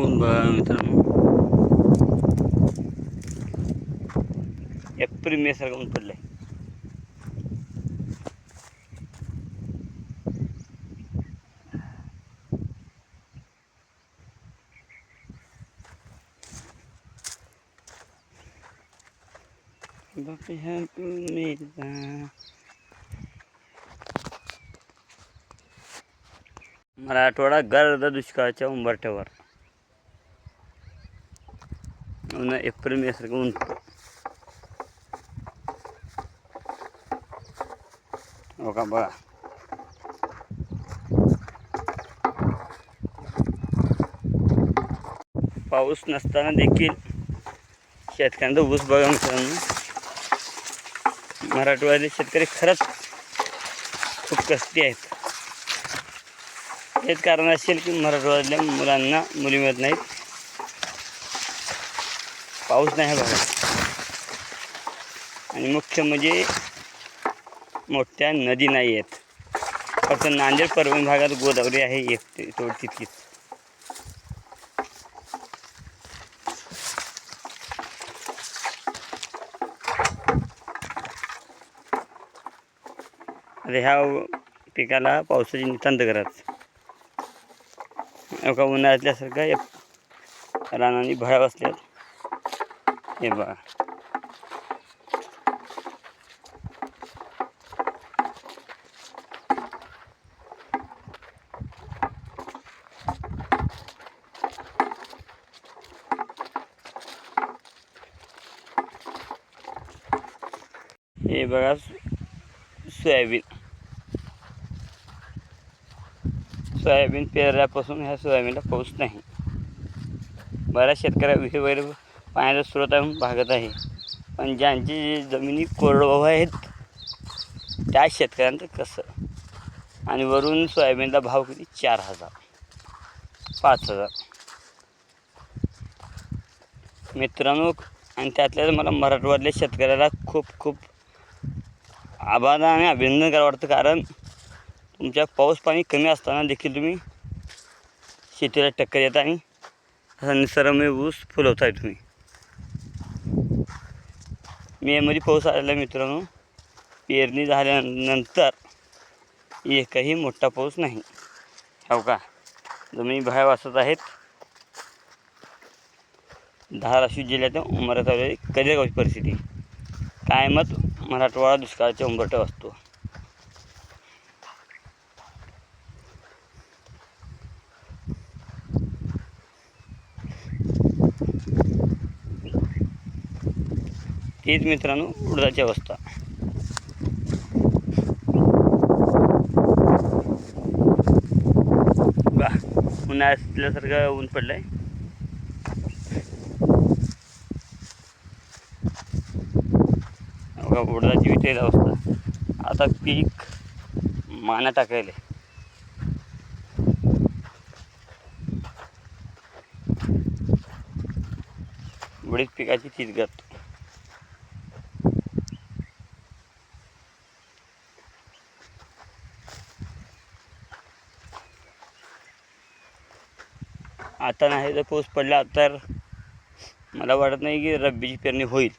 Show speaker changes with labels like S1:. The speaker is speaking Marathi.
S1: बघून बघा मित्रांनो एप्रिल मे सारखं ऊन पडलंय बाकी ह्या मेरा मराठवाडा गर्द दुष्काळाच्या उंबरठ्यावर. ऊन एप्रिल मे सारखं ऊन का बघा पाऊस नसताना देखील शेतकऱ्यांचा ऊस बघा मित्रांनो मराठवाड्यातले शेतकरी खरंच खूप कष्टी आहेत हेच कारण असेल की मराठवाड्यातल्या मुलांना मुली मिळत नाहीत पाऊस नाही बघा. आणि मुख्य म्हणजे मोठ्या नदी नाही आहेत. फक्त नांदेड परभणी भागात गोदावरी आहे एक ते- तितकीच ह्या पिकाला पावसाची नितांत गरज. एका उन्हाळ्यातल्यासारखं रानाने भळा बसल्यात. हे बघा. हे बघा सोयाबीन. सोयाबीन पेरल्यापासून ह्या सोयाबीनला पाऊस नाही. बऱ्याच शेतकऱ्या विहीर वगैरे पाण्याचा स्रोत आहे भागत आहे. पण ज्यांची जमिनी कोरडवाहू आहेत त्या शेतकऱ्यांचं कसं? आणि वरून सोयाबीनला भाव किती? चार हजार पाच हजार. मित्रांनो आणि त्यातल्या मला मराठवाड्यातल्या शेतकऱ्याला खूप खूप आभार आणि अभिनंदन करावं वाटतं. कारण तुमच्या पाऊस पाणी कमी असताना देखील तुम्ही शेतीला टक्कर देता आणि असा निसर्गमय ऊस फुलवताय तुम्ही. मेमध्ये पाऊस आलेला मित्रांनो. पेरणी झाल्यानंतर एकही मोठा पाऊस नाही. हो का? जमिनी बाहेर वाचत आहेत. धाराशिव जिल्ह्याच्या उमरा तालुक्यातील कदेगावची परिस्थिती. कायमच मराठवाडा दुष्काळाच्या उंबरठा असतो. तीच मित्रांनो उडदाची अवस्था. बा उन्हाळ्यातल्यासारखं ऊन पडलं बघा उडदाची विचार अवस्था. आता पीक माना टाकायला. उडीद पिकाची तीच गत. आता नाही जर पाऊस पडला तर मला वाटत नाही की रब्बीची पेरणी होईल.